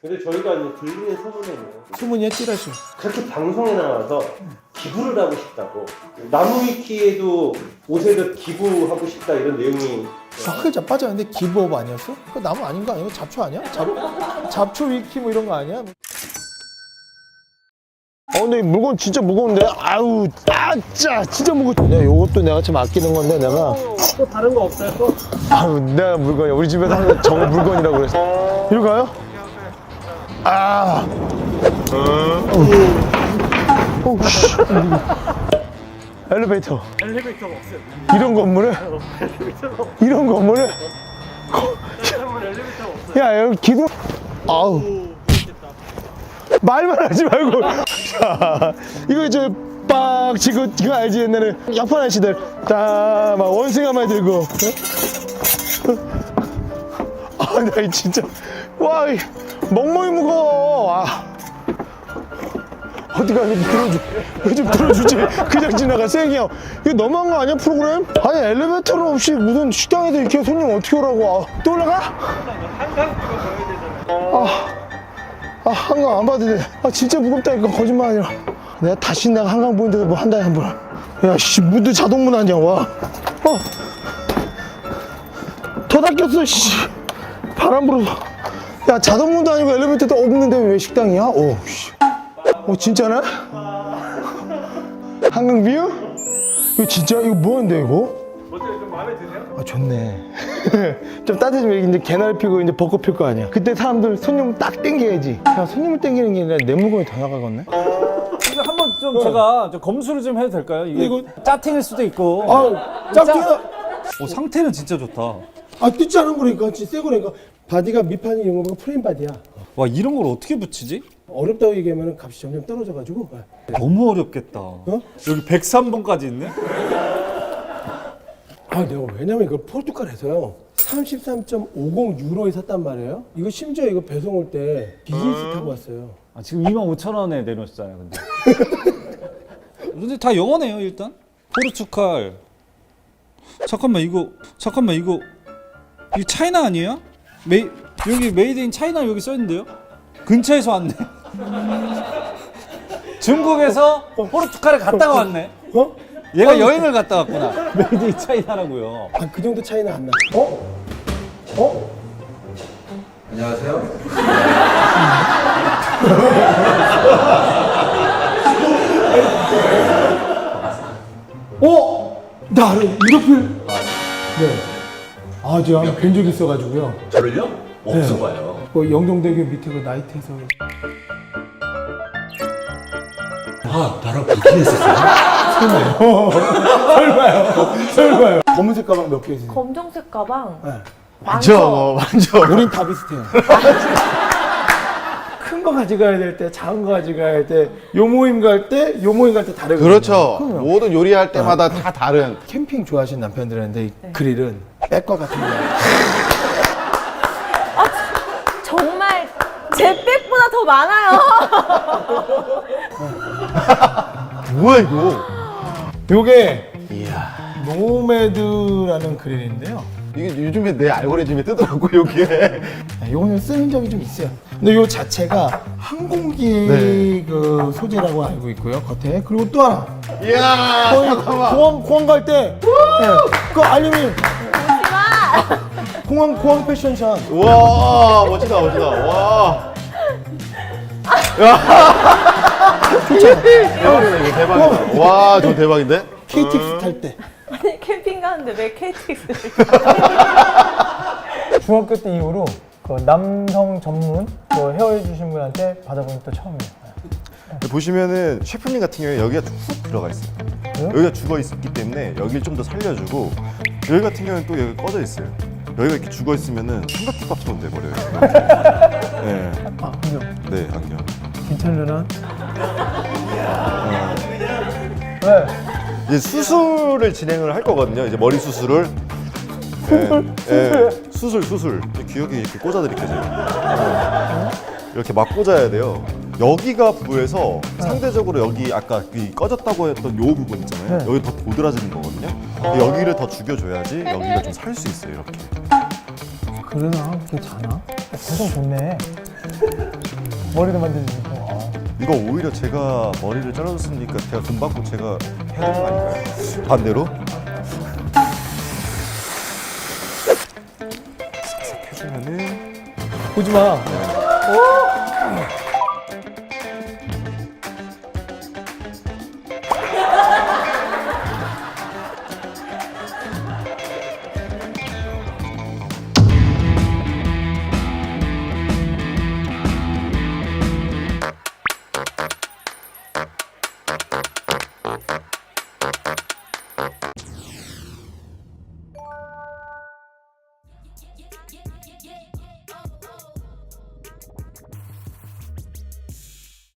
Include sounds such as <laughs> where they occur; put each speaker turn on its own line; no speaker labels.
근데 저희가 이제 들리는 소문에는
소문이야 찌라시.
그렇게 방송에 나와서 기부를 하고 싶다고 나무 위키에도 옷에도 기부하고 싶다 이런 내용이
한 글자 빠졌는데 기부업 아니었어? 그 나무 아닌 거 아니야? 잡초 아니야? 잡, 잡초 위키 뭐 이런 거 아니야?
어, 근데 이 물건 진짜 무거운데? 아우, 아짜, 진짜 무거워. 내가 요것도 내가 좀 아끼는 건데, 내가.
또 다른 거 없어요? 또?
아우, 내가 물건이야. 우리 집에서 하는 정 물건이라고 그랬어. 이리 가요? 아. 어. 오, 씨. 엘리베이터.
엘리베이터가 없어요.
이런 건물에? 이런
없어요.
야, 여기 기둥. 아우. 말만 하지 말고. 자, 이거 저, 빡, 치고, 그거 알지? 옛날에 약판 아시들. 다, 막 원숭이만 들고. 아, 나이 진짜. 와, 이 멍멍이 무거워. 아. 어디가 들어줘. 이거 좀 들어주지. 그냥 지나가, 쌩이야. 이거 너무한 거 아니야, 프로그램? 아니, 엘리베이터는 없이 무슨 식당에서 이렇게 손님 어떻게 오라고. 아, 또 올라가? 아, 한강 안 봐도 돼. 아, 진짜 무겁다니까, 거짓말 아니라. 내가 다시 내가 한강 보는 데서 뭐 한다니, 한 번. 야, 씨, 문도 자동문 아니야, 와. 어. 더 닦였어, 씨. 바람 불어서. 야, 자동문도 아니고 엘리베이터도 없는데 왜 식당이야? 오, 씨. 어, 진짜네? 한강 뷰? 이거 진짜, 이거 뭐하는데, 이거?
어때요? 좀 마음에 드세요?
아 좋네. <laughs> 좀 따뜻해지면 이제 개날 피고 이제 벚꽃 필 거 아니야. 그때 사람들 손님 딱 땡겨야지. 야 손님을 땡기는 게 아니라 내 물건이 더 나가겠네.
이거 한번 좀 제가 좀 검수를 좀 해도 될까요? 이게
이거-
짜팅일 수도 있고.
아, 짝퉁이가
오, 상태는 진짜 좋다.
아 뜯지 않은 거니까 진짜 새 거니까 바디가 밑판이 거보다 프레임 바디야.
와 이런 걸 어떻게 붙이지?
어렵다고 얘기하면 값이 점점 떨어져가지고
너무 어렵겠다. 여기 103번까지 있네?
아 내가 왜냐면 이걸 포르투갈에서요 33.50 유로에 샀단 말이에요 이거 심지어 이거 배송 올 때 비즈니스 타고 왔어요
아, 지금 2만 5천 원에 내놓으셨잖아요, 근데. <laughs> 근데 다 영어네요, 일단. 포르투갈. 잠깐만, 이거, 잠깐만, 이거, 이거 차이나 아니에요? 메이, 여기 메이드 인 차이나 여기 써 있는데요? 근처에서 왔네. <laughs> 중국에서 포르투갈에 갔다가 왔네.
어?
얘가 여행을 갔다 왔구나. 메이드 인 차이나라고요.
아 그 정도 차이는 안 나. 어? 어? 안녕하세요. 어? 나를 이렇게 네. 아 제가 한번 뵌 적이 있어가지고요.
저를요? 없어 봐요.
그 영동대교 밑에 그 나이트에서
아, 나랑 붙긴 했었어요.
설마요. 검은색 가방 몇 개 있어요?
검정색 가방
네.
많죠.
만져.
우린 다 비슷해요. <laughs> 큰 거 가져가야 될 때, 작은 거 가져가야 될 때, 요 모임 갈 때, 요 모임 갈 때 다르거든요.
그렇죠.
그럼요.
모든 요리할 때마다 다 다른.
캠핑 좋아하시는 남편들한테 이 그릴은 백과 같은 거예요.
정말 제 백보다 더 많아요. <laughs>
뭐야 이거?
요게 노매드라는 그릴인데요.
이게 요즘에 내 알고리즘에 뜨더라고 여기에.
네, 요거는 쓰인 적이 좀 있어요. 근데 요 자체가 항공기
네.
그 소재라고 알고 있고요, 겉에. 그리고 또 하나.
이야 잠깐만.
공항, 공항 갈 때, 네, 그 알루미늄. 공항, 공항 패션샷.
와 멋지다 멋지다. 와. 대박이다 이거 대박이다. 와저 대박인데?
KTX 탈 때.
아니 캠핑 가는데 왜 KTX를?
중학교 때 이후로 그 남성 전문 그 헤어해 주신 분한테 받아본 또 처음이에요.
보시면은 셰프님 같은 경우에 여기가 툭 들어가 있어요. 여기가 죽어 있기 때문에 여기를 좀 더 살려주고 여기 같은 경우는 또 여기 꺼져 있어요. 여기가 이렇게 죽어 있으면은 삼각김밥처럼 돼버려요. <laughs> 네,
아, 그죠?
네, 안녕.
괜찮으나?
이제 수술을 진행을 할 거거든요. 이제 머리 수술을. 네, 네, 수술 수술. 귀엽게 이렇게 꽂아드릴게요. 제가. 이렇게 막 꽂아야 돼요. 여기가 부에서 상대적으로 여기 아까 이 꺼졌다고 했던 요 부분 있잖아요. 여기 더 도드라지는 거거든요. 근데 여기를 더 죽여줘야지 여기가 좀 살 수 있어요. 이렇게.
그러나? 괜찮아? 배송 좋네.
머리를 만드니까.
이거 오히려 제가 머리를 잘라줬으니까 제가 돈 받고 제가 해야 되는 거 아닌가요? 반대로?
보지 마.